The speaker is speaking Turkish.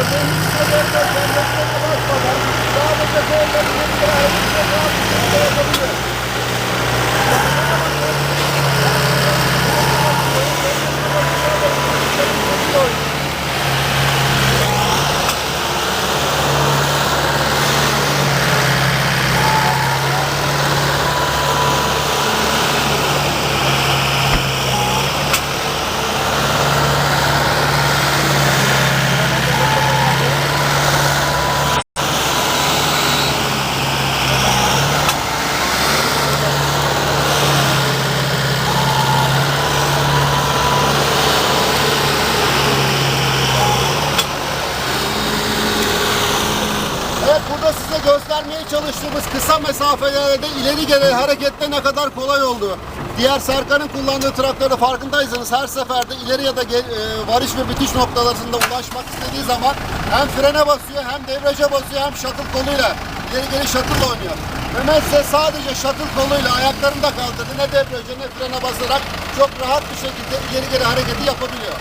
Deniz Seder'den başlamadan sadece onların bir ayetinde kalmıştı. Burada size göstermeye çalıştığımız kısa mesafelerde ileri geri harekette ne kadar kolay oldu. Diğer Serkan'ın kullandığı traktörde farkındaysanız her seferde ileri ya da ge- e, varış ve bitiş noktalarında ulaşmak istediği zaman hem frene basıyor hem debriyaja basıyor hem shuttle koluyla ileri geri shuttle oynuyor. Mehmet ise sadece shuttle koluyla ayaklarını da kaldırdı. Ne debriyaja ne frene basarak çok rahat bir şekilde ileri geri hareketi yapabiliyor.